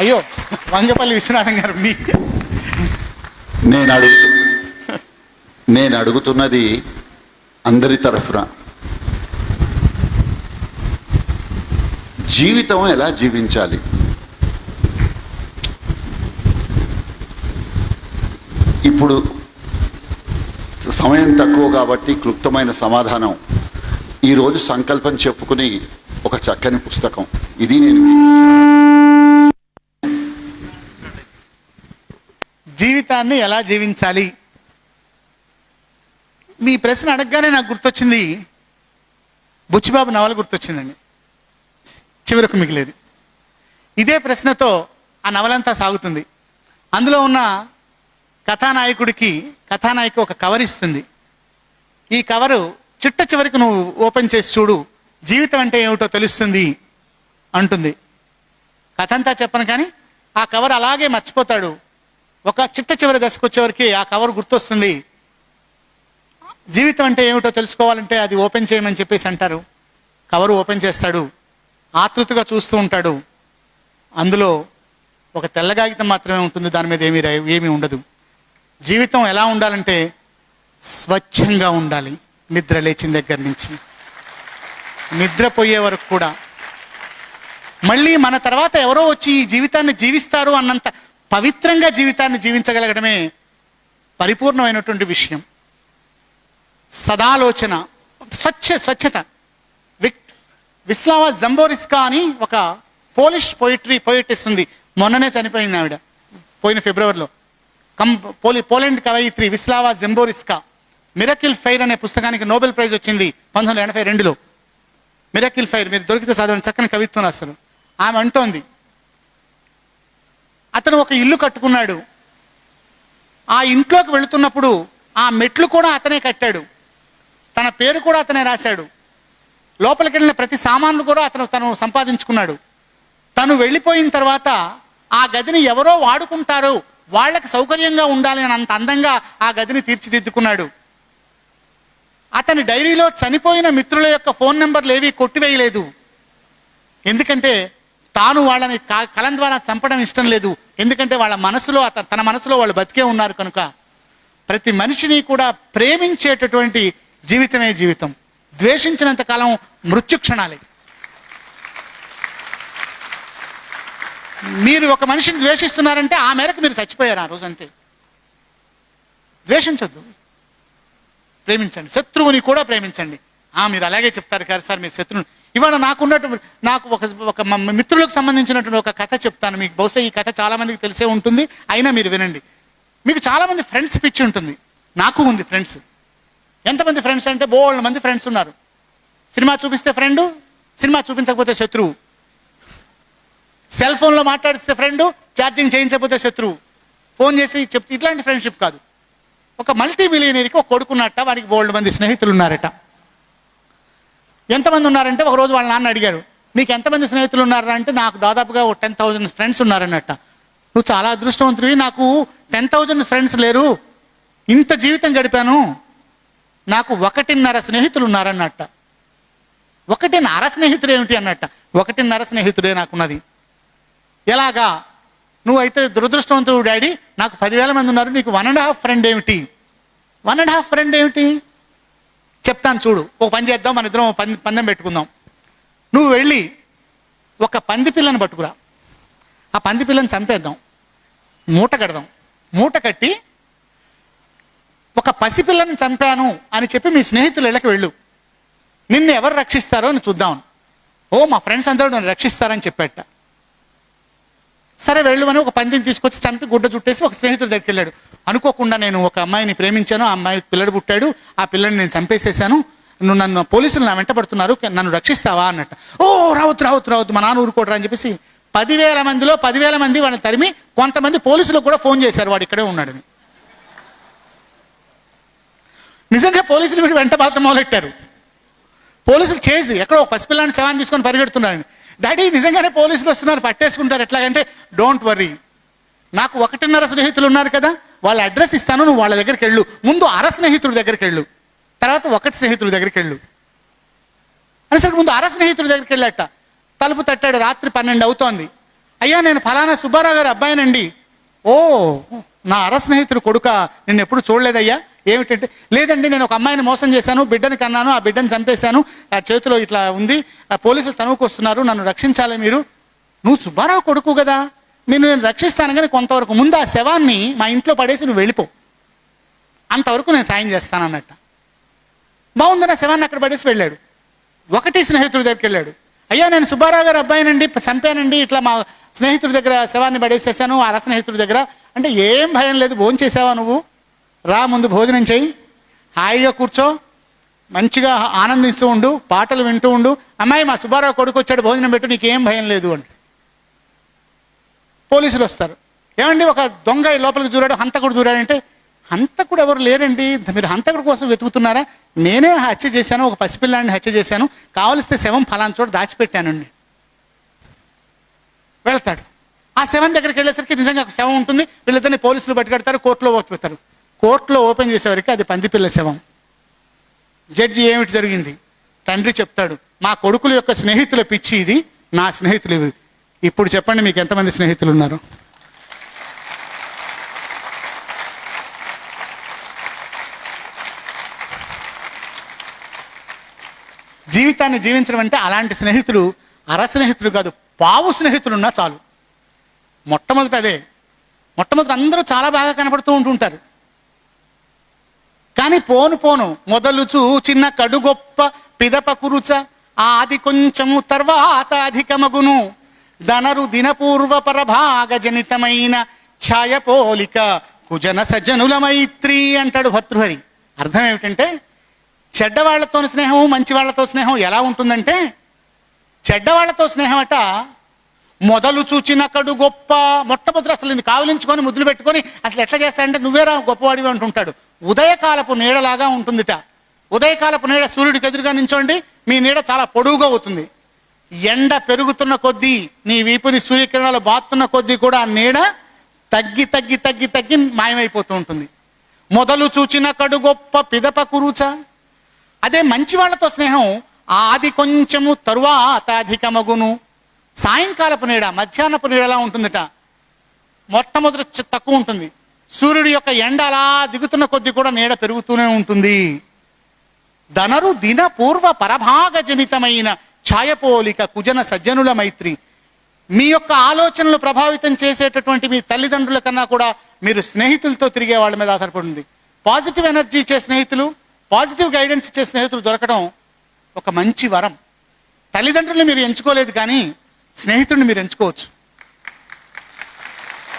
అయ్యో వంగపల్లి విశ్వనాథం గారు మీ నేను అడుగు నేను అడుగుతున్నది అందరి తరఫున. జీవితం ఎలా జీవించాలి? ఇప్పుడు సమయం తక్కువ కాబట్టి క్లుప్తమైన సమాధానం. ఈరోజు సంకల్పం చెప్పుకుని ఒక చక్కని పుస్తకం. ఇది నేను జీవితాన్ని ఎలా జీవించాలి? మీ ప్రశ్న అడగగానే నాకు గుర్తొచ్చింది. బుచ్చిబాబు నవల గుర్తొచ్చిందండి. చివరకు మిగిలేది. ఇదే ప్రశ్నతో ఆ నవలంతా సాగుతుంది. అందులో ఉన్న కథానాయకుడికి కథానాయిక ఒక కవర్ ఇస్తుంది. ఈ కవరు చిట్ట చివరికి నువ్వు ఓపెన్ చేసి చూడు జీవితం అంటే ఏమిటో తెలుస్తుంది అంటుంది. కథ అంతా చెప్పను కానీ ఆ కవర్ అలాగే మర్చిపోతాడు. ఒక చిట్ట చివరి దశకు వచ్చేవరకు ఆ కవర్ గుర్తొస్తుంది. జీవితం అంటే ఏమిటో తెలుసుకోవాలంటే అది ఓపెన్ చేయమని చెప్పేసి అంటారు. కవర్ ఓపెన్ చేస్తాడు. ఆతృతగా చూస్తూ ఉంటాడు. అందులో ఒక తెల్ల కాగితం మాత్రమే ఉంటుంది. దాని మీద ఏమీ ఏమీ ఉండదు. జీవితం ఎలా ఉండాలంటే స్వచ్ఛంగా ఉండాలి. నిద్ర లేచిన దగ్గర నుంచి. నిద్రపోయే వరకు కూడా. మళ్ళీ మన తర్వాత ఎవరో వచ్చి ఈ జీవితాన్ని జీవిస్తారు అన్నంత పవిత్రంగా జీవితాన్ని జీవించగలగడమే పరిపూర్ణమైనటువంటి విషయం. సదాలోచన స్వచ్ఛ స్వచ్ఛత. విక్ విస్లావా జంబోరిస్కా అని ఒక పోలిష్ పోయిట్రీ పోయిటిస్ ఉంది. మొన్ననే చనిపోయింది ఆవిడ పోయిన ఫిబ్రవరిలో. కం పోలి పోలాండ్ కవయిత్రి విస్లావా జంబోరిస్కా. మిరకిల్ ఫైర్ అనే పుస్తకానికి నోబెల్ ప్రైజ్ వచ్చింది పంతొమ్మిది వందల ఎనభై రెండులో. మిరకిల్ ఫైర్ మీరు దొరికితే చదవండి చక్కని కవిత్వం అసలు ఆమె అంటోంది అతను ఒక ఇల్లు కట్టుకున్నాడు. ఆ ఇంట్లోకి వెళుతున్నప్పుడు ఆ మెట్లు కూడా అతనే కట్టాడు. తన పేరు కూడా అతనే రాశాడు. లోపలికి వెళ్ళిన ప్రతి సామాన్లు కూడా అతను తను సంపాదించుకున్నాడు. తను వెళ్ళిపోయిన తర్వాత ఆ గదిని ఎవరో వాడుకుంటారు వాళ్ళకి సౌకర్యంగా ఉండాలి అని అంత అందంగా ఆ గదిని తీర్చిదిద్దుకున్నాడు. అతని డైరీలో చనిపోయిన మిత్రుల యొక్క ఫోన్ నెంబర్లు ఏవి కొట్టివేయలేదు. ఎందుకంటే తాను వాళ్ళని కలం ద్వారా చంపడం ఇష్టం లేదు. ఎందుకంటే వాళ్ళ మనసులో అత తన మనసులో వాళ్ళు బతికే ఉన్నారు కనుక. ప్రతి మనిషిని కూడా ప్రేమించేటటువంటి జీవితమే జీవితం. ద్వేషించినంత కాలం మృత్యు క్షణాలే. మీరు ఒక మనిషిని ద్వేషిస్తున్నారంటే ఆ మేరకు మీరు చచ్చిపోయారు ఆ రోజు అంతే ద్వేషించొద్దు. ప్రేమించండి. శత్రువుని కూడా ప్రేమించండి. ఆ మీరు అలాగే చెప్తారు కదా సార్ మీరు శత్రువుని ఇవాళ నాకున్నటువంటి నాకు ఒక ఒక మిత్రులకు సంబంధించినటువంటి ఒక కథ చెప్తాను మీకు. బహుశా ఈ కథ చాలామందికి తెలిసే ఉంటుంది. అయినా మీరు వినండి. మీకు చాలామంది ఫ్రెండ్స్ పిచ్చి ఉంటుంది. నాకు ఉంది ఫ్రెండ్స్ ఎంతమంది ఫ్రెండ్స్ అంటే బోళ్ళ మంది ఫ్రెండ్స్ ఉన్నారు. సినిమా చూపిస్తే ఫ్రెండు సినిమా చూపించకపోతే శత్రువు. సెల్ ఫోన్లో మాట్లాడిస్తే ఫ్రెండు ఛార్జింగ్ చేయించకపోతే శత్రువు. ఫోన్ చేసి చెప్తే ఇట్లాంటి ఫ్రెండ్షిప్ కాదు. ఒక మల్టీ మిలియనీర్కి ఒక కొడుకున్నట్ట వాడికి బోల్డ్ మంది స్నేహితులు ఉన్నారట ఎంతమంది ఉన్నారంటే ఒక రోజు వాళ్ళ నాన్న అడిగారు నీకు ఎంతమంది స్నేహితులు ఉన్నారా? అంటే నాకు దాదాపుగా ఒక టెన్ థౌజండ్ ఫ్రెండ్స్ ఉన్నారన్నట్ట. నువ్వు చాలా అదృష్టవంతుడివి నాకు టెన్ థౌజండ్ ఫ్రెండ్స్ లేరు. ఇంత జీవితం గడిపాను. నాకు ఒకటిన్నర స్నేహితులు ఉన్నారన్నట్ట. ఒకటిన్నర స్నేహితుడు ఏమిటి? అన్నట్ట. ఒకటిన్నర స్నేహితుడే నాకున్నది. ఎలాగా? నువ్వైతే దురదృష్టవంతుడు డాడీ. నాకు పదివేల మంది ఉన్నారు. నీకు వన్ అండ్ హాఫ్ ఫ్రెండ్ ఏమిటి? వన్ అండ్ హాఫ్ ఫ్రెండ్ ఏమిటి? చెప్తాను చూడు. ఒక పని చేద్దాం మన ఇద్దరం పంది పందెం పెట్టుకుందాం. నువ్వు వెళ్ళి ఒక పంది పిల్లని పట్టుకురా. ఆ పంది పిల్లని చంపేద్దాం. మూట కడదాం. మూట కట్టి ఒక పసిపిల్లని చంపాను అని చెప్పి మీ స్నేహితులు ఇళ్ళకి వెళ్ళు. నిన్ను ఎవరు రక్షిస్తారో అని చూద్దాం. ఓ మా ఫ్రెండ్స్ అందరూ నన్ను రక్షిస్తారని చెప్పేట. సరే వెళ్ళు అని ఒక పందిని తీసుకొచ్చి చంపి గుడ్డ చుట్టేసి ఒక స్నేహితుడి దగ్గరికి వెళ్ళాడు. అనుకోకుండా నేను ఒక అమ్మాయిని ప్రేమించాను. ఆ అమ్మాయి పిల్లడు పుట్టాడు. ఆ పిల్లని నేను చంపేసేసాను. నువ్వు నన్ను పోలీసులు నా వెంట పడుతున్నారు. నన్ను రక్షిస్తావా అన్నట్టు. ఓ రావద్దు రావద్దు రావద్దు. మా నాన్న ఊరుకోడరా అని చెప్పేసి పదివేల మందిలో పదివేల మంది వాళ్ళని తరిమి కొంతమంది పోలీసులకు కూడా ఫోన్ చేశారు. వాడు ఇక్కడే ఉన్నాడని నిజంగా పోలీసులు వీడు వెంట బాధ మొదలెట్టారు. పోలీసులు చేసి ఎక్కడో ఒక పసిపిల్లాన్ని శవాన్ని తీసుకొని పరిగెడుతున్నారని డాడీ నిజంగానే పోలీసులు వస్తున్నారు పట్టేసుకుంటారు. ఎట్లాగంటే డోంట్ వరీ నాకు ఒకటిన్నర స్నేహితులు ఉన్నారు కదా వాళ్ళ అడ్రస్ ఇస్తాను నువ్వు వాళ్ళ దగ్గరికి వెళ్ళు. ముందు అర స్నేహితుడి దగ్గరికి వెళ్ళు. తర్వాత ఒకటి స్నేహితుడి దగ్గరికి వెళ్ళు. అనేసరికి ముందు అర స్నేహితుడి దగ్గరికి వెళ్ళాట. తలుపు తట్టాడు రాత్రి పన్నెండు అవుతోంది. అయ్యా నేను ఫలానా సుబ్బారావు గారి అబ్బాయినండి. ఓ నా అర స్నేహితుడు కొడుక నిన్ను ఎప్పుడు చూడలేదయ్యా? ఏమిటంటే లేదండి నేను ఒక అమ్మాయిని మోసం చేశాను బిడ్డని కన్నాను ఆ బిడ్డని చంపేశాను ఆ చేతిలో ఇట్లా ఉంది ఆ పోలీసులు తనువుకు వస్తున్నారు నన్ను రక్షించాలి మీరు. నువ్వు సుబ్బారావు కొడుకు కదా. నేను నేను రక్షిస్తాను కానీ కొంతవరకు ముందు ఆ శవాన్ని మా ఇంట్లో పడేసి నువ్వు వెళ్ళిపో. అంతవరకు నేను సాయం చేస్తాను అన్నట్ట. బాగుంది నా శవాన్ని అక్కడ పడేసి వెళ్ళాడు. ఒకటి స్నేహితుడి దగ్గరికి వెళ్ళాడు. అయ్యా నేను సుబ్బారావు గారు అబ్బాయినండి చంపానండి ఇట్లా మా స్నేహితుడి దగ్గర శవాన్ని పడేసేసాను అర స్నేహితుడి దగ్గర. అంటే ఏం భయం లేదు భోంచేసావా నువ్వు? రా ముందు భోజనం చెయ్యి హాయిగా కూర్చో. మంచిగా ఆనందిస్తూ ఉండు. పాటలు వింటూ ఉండు. అమ్మాయి మా సుబ్బారావు కొడుకు వచ్చాడు భోజనం పెట్టు నీకేం భయం లేదు అండి పోలీసులు వస్తారు. ఏమండి ఒక దొంగ లోపలికి దూరాడు హంతకుడు దూరాడంటే హంతకుడు ఎవరు లేరండి? మీరు హంతకుడు కోసం వెతుకుతున్నారా? నేనే హత్య చేశాను ఒక పసిపిల్లాడిని హత్య చేశాను. కావలిస్తే శవం ఫలానా చోట దాచిపెట్టానండి. వెళ్తాడు. ఆ శవం దగ్గరికి వెళ్ళేసరికి నిజంగా ఒక శవం ఉంటుంది. వీళ్ళిద్దరిని పోలీసులు పట్టుకెడతారు కోర్టులో పెడతారు కోర్టులో ఓపెన్ చేసేవరకు అది పందిపిల్ల శవం. జడ్జి ఏమిటి జరిగింది? తండ్రి చెప్తాడు మా కొడుకుల యొక్క స్నేహితుల పిచ్చి ఇది నా స్నేహితులు ఇవి. ఇప్పుడు చెప్పండి మీకు ఎంతమంది స్నేహితులు ఉన్నారు? జీవితాన్ని జీవించడం అంటే అలాంటి స్నేహితులు అర స్నేహితులు కాదు పావు స్నేహితులు ఉన్నా చాలు. మొట్టమొదట అదే మొట్టమొదట అందరూ చాలా బాగా కనపడుతూ ఉంటుంటారు. కానీ పోను పోను. మొదలుచు చిన్న కడు గొప్ప పిదప కురుచ ఆది కొంచెము తర్వాత అధికమగును. ధనరు దినపూర్వ పరభాగ జనితమైన ఛాయ పోలిక కుజన సజ్జనుల మైత్రి అంటాడు భర్తృహరి. అర్థం ఏమిటంటే చెడ్డవాళ్ళతో స్నేహం మంచి వాళ్ళతో స్నేహం ఎలా ఉంటుందంటే చెడ్డవాళ్ళతో స్నేహం అట మొదలు చూచిన కడు గొప్ప మొట్టమొదటి అసలు ఇది కావలించుకొని ముద్దులు పెట్టుకొని అసలు ఎట్లా చేస్తాడంటే నువ్వేరా గొప్పవాడివి అంటుంటాడు. ఉదయకాలపు నీడలాగా ఉంటుందిట. ఉదయకాలపు నీడ సూర్యుడికి ఎదురుగా నించోండి మీ నీడ చాలా పొడువుగా అవుతుంది. ఎండ పెరుగుతున్న కొద్దీ నీ వీపుని సూర్యకిరణాలు బాతున్న కొద్దీ కూడా ఆ నీడ తగ్గి తగ్గి తగ్గి తగ్గి మాయమైపోతూ ఉంటుంది. మొదలు చూచిన కడు గొప్ప పిదప కురుచ. అదే మంచి వాళ్ళతో స్నేహం ఆది కొంచెము తరువాత అధికమగును. సాయంకాలపు నీడ మధ్యాహ్నపు నీడ ఎలా ఉంటుందట? మొట్టమొదటి తక్కువ ఉంటుంది. సూర్యుడి యొక్క ఎండ అలా దిగుతున్న కొద్దీ కూడా నీడ పెరుగుతూనే ఉంటుంది. ధనరు దిన పూర్వ పరభాగ జనితమైన ఛాయపోలిక కుజన సజ్జనుల మైత్రి. మీ యొక్క ఆలోచనలు ప్రభావితం చేసేటటువంటి మీ తల్లిదండ్రుల కన్నా కూడా మీరు స్నేహితులతో తిరిగే వాళ్ళ మీద ఆధారపడింది పాజిటివ్ ఎనర్జీ ఇచ్చే స్నేహితులు పాజిటివ్ గైడెన్స్ ఇచ్చే స్నేహితులు దొరకడం ఒక మంచి వరం. తల్లిదండ్రులు మీరు ఎంచుకోలేదు కానీ స్నేహితుడిని మీరు ఎంచుకోవచ్చు.